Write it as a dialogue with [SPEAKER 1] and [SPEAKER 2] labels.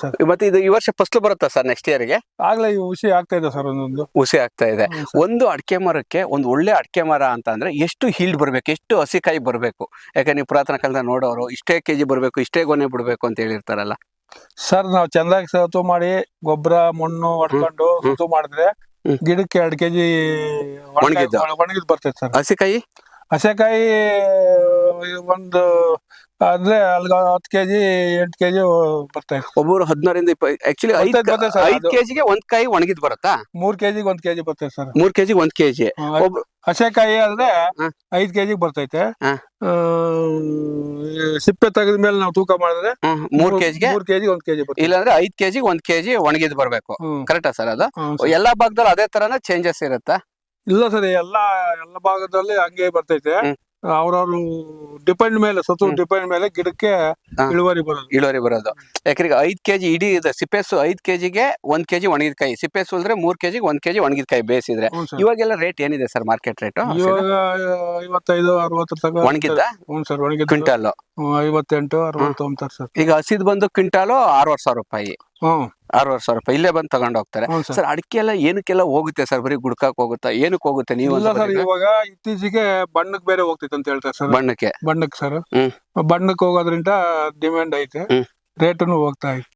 [SPEAKER 1] Sir.
[SPEAKER 2] ಮತ್ತೆ ಇದು ಈ ವರ್ಷ ಫಸ್ಲು ಬರುತ್ತಾ ಸರ್ ನೆಕ್ಸ್ಟ್ ಇಯರ್ಗೆ
[SPEAKER 1] ಆಗ್ಲೇ ಈ ಹುಸಿ ಆಗ್ತಾ ಇದೆ ಸರ್ ಒಂದೊಂದು.
[SPEAKER 2] ಹುಸಿ ಆಗ್ತಾ ಇದೆ. ಒಂದು ಅಡಿಕೆ ಮರಕ್ಕೆ ಒಂದು ಒಳ್ಳೆ ಅಡಿಕೆ ಮರ ಅಂತ ಅಂದ್ರೆ ಎಷ್ಟು ಹೀಲ್ಡ್ ಬರ್ಬೇಕು ಎಷ್ಟು ಹಸಿಕಾಯಿ ಬರ್ಬೇಕು? ಯಾಕಂದ್ರೆ ನೀವು ಪುರಾತನ ಕಾಲದ ನೋಡೋರು ಇಷ್ಟೇ ಕೆಜಿ ಬರ್ಬೇಕು ಇಷ್ಟೇ ಗೊನೆ ಬಿಡ್ಬೇಕು ಅಂತ ಹೇಳಿರ್ತಾರಲ್ಲ?
[SPEAKER 1] ಸರ್ ನಾವ್ ಚಂದಾಗಿ ಸತು ಮಾಡಿ ಗೊಬ್ಬರ ಮಣ್ಣು ಹೊಡ್ಕೊಂಡು. ಸತು ಮಾಡಿದ್ರೆ. ಗಿಡಕ್ಕೆ ಎರಡ್ ಕೆಜಿ
[SPEAKER 2] ಒಣಗಿದ್ದು.
[SPEAKER 1] ಒಣಗಿದ್ ಬರ್ತೈತೆ ಸರ್.
[SPEAKER 2] ಹಸಿಕಾಯಿ?
[SPEAKER 1] ಹಸೆಕಾಯಿ ಒಂದು ಅಂದ್ರೆ ಅಲ್ಗ ಹತ್ತು ಕೆಜಿ ಎಂಟು ಕೆಜಿ ಬರ್ತೈತೆ
[SPEAKER 2] ಒಬ್ಬರು ಹದಿನಾರಿಂದ ಆಕ್ಚುಲಿ ಐದ್
[SPEAKER 1] sir,
[SPEAKER 2] ಐದ್
[SPEAKER 1] ಅದು.
[SPEAKER 2] ಕೆಜಿಗೆ ಒಂದ್ ಕಾಯಿ ಒಣಗಿದ್ ಬರುತ್ತಾ
[SPEAKER 1] ಮೂರ್ ಕೆಜಿಗೆ ಒಂದ್ ಕೆಜಿ ಬರ್ತೈತೆ ಸರ್
[SPEAKER 2] ಮೂರ್ ಕೆಜಿ ಒಂದ್ ಕೆಜಿ ಒಬ್ಬ
[SPEAKER 1] ಹಸೆಕಾಯಿ ಆದ್ರೆ
[SPEAKER 2] ಹ.
[SPEAKER 1] ಐದ್ ಕೆಜಿಗೆ ಬರ್ತೈತೆ
[SPEAKER 2] ಹ.
[SPEAKER 1] ಆ, ಸಿಪ್ಪೆ ತೆಗೆದ ಮೇಲೆ ನಾವು ತೂಕ ಮಾಡಿದ್ರೆ
[SPEAKER 2] ಮೂರ್ ಕೆಜಿಗೆ
[SPEAKER 1] ಮೂರ್ ಕೆಜಿ ಒಂದ್ ಕೆಜಿ ಬರ್ತೈತೆ
[SPEAKER 2] ಇಲ್ಲಾಂದ್ರೆ ಐದ್ ಕೆಜಿ ಒಂದ್ ಕೆಜಿ ಒಣಗಿದ್ ಬರ್ಬೇಕು
[SPEAKER 1] ಹ್ಮ್.
[SPEAKER 2] ಕರೆಕ್ಟಾ ಸರ್ ಅದು
[SPEAKER 1] ಹ್ಮ್.
[SPEAKER 2] ಎಲ್ಲಾ ಭಾಗದಲ್ಲಿ ಅದೇ ತರನ ಚೇಂಜಸ್ ಇರುತ್ತಾ
[SPEAKER 1] ಇಲ್ಲ ಸರ್ ಎಲ್ಲಾ ಎಲ್ಲ ಭಾಗದಲ್ಲಿ ಹಂಗೆ ಬರ್ತೈತೆ
[SPEAKER 2] ಹ್ಮ್.
[SPEAKER 1] ಅವ್ರವ್ರು ಡಿಪೆಂಡ್ ಮೇಲೆ ಸತು ಡಿಪೆಂಡ್ ಮೇಲೆ ಗಿಡಕ್ಕೆ ಇಳುವರಿ ಬರೋದು.
[SPEAKER 2] ಇಳುವರಿ ಬರೋದು. ಯಾಕಂದ್ರೆ ಐದ್ ಕೆಜಿ ಇಡೀ ಇದೆ ಸಿಪ್ಪೆಸು ಐದ್ ಕೆಜಿಗೆ ಒಂದ್ ಕೆಜಿ ಒಣಗಿದ ಕಾಯಿ ಅಂದ್ರೆ ಮೂರ್ ಕೆಜಿ ಒಂದ್ ಕೆಜಿ ಒಣಗಿದ ಕಾಯಿ ಬೇಯಿಸಿದ್ರೆ ಇವಾಗೆಲ್ಲ ರೇಟ್ ಏನಿದೆ ಸರ್ ಮಾರ್ಕೆಟ್ ರೇಟ್?
[SPEAKER 1] ಇವಾಗ ಐವತ್ತೈದು ಅರವತ್ತು
[SPEAKER 2] ಒಣಗಿದ್ದ?
[SPEAKER 1] ಹ್ಞೂ ಸರ್ ಒಣಗಿದ್ದ
[SPEAKER 2] ಕ್ವಿಂಟಾಲ್.
[SPEAKER 1] ಐವತ್ತೆಂಟು ಅರವತ್ತು ಅಂತಾರೆ ಸರ್.
[SPEAKER 2] ಈಗ ಹಸಿದ್ ಬಂದು ಕ್ವಿಂಟಾಲು ಆರೂವರೆ ಸಾವಿರ ರೂಪಾಯಿ.
[SPEAKER 1] ಹ್ಮ್
[SPEAKER 2] ಆರೂವರೆ ಸಾವಿರ ರೂಪಾಯಿ ಇಲ್ಲೇ ಬಂದು ತಗೊಂಡ್ ಹೋಗ್ತಾರೆ.
[SPEAKER 1] ಸರ್.
[SPEAKER 2] ಸರ್ ಅಡಿಕೆ ಎಲ್ಲ ಏನಕ್ಕೆಲ್ಲ ಹೋಗುತ್ತೆ ಸರ್? ಬರೀ ಗುಡ್ಕಕ್ ಹೋಗುತ್ತಾ? ಏನಕ್ಕೆ ಹೋಗುತ್ತೆ ನೀವು
[SPEAKER 1] ಇಲ್ಲ ಸರ್
[SPEAKER 2] ಬರೀ
[SPEAKER 1] ಇವಾಗ ಇತ್ತೀಚೆಗೆ ಬಣ್ಣಕ್ ಬೇರೆ ಹೋಗ್ತಿತ್ತು ಅಂತ ಹೇಳ್ತಾರೆ ಸರ್.
[SPEAKER 2] ಬಣ್ಣಕ್ಕೆ?
[SPEAKER 1] ಬಣ್ಣಕ್ ಸರ್.
[SPEAKER 2] ಹ್ಮ್.
[SPEAKER 1] ಬಣ್ಣಕ್ ಹೋಗೋದ್ರಿಂದ ಡಿಮ್ಯಾಂಡ್ ಐತೆ.
[SPEAKER 2] ಹ್ಮ್.
[SPEAKER 1] ರೇಟನು ಹೋಗ್ತಾ ಐತೆ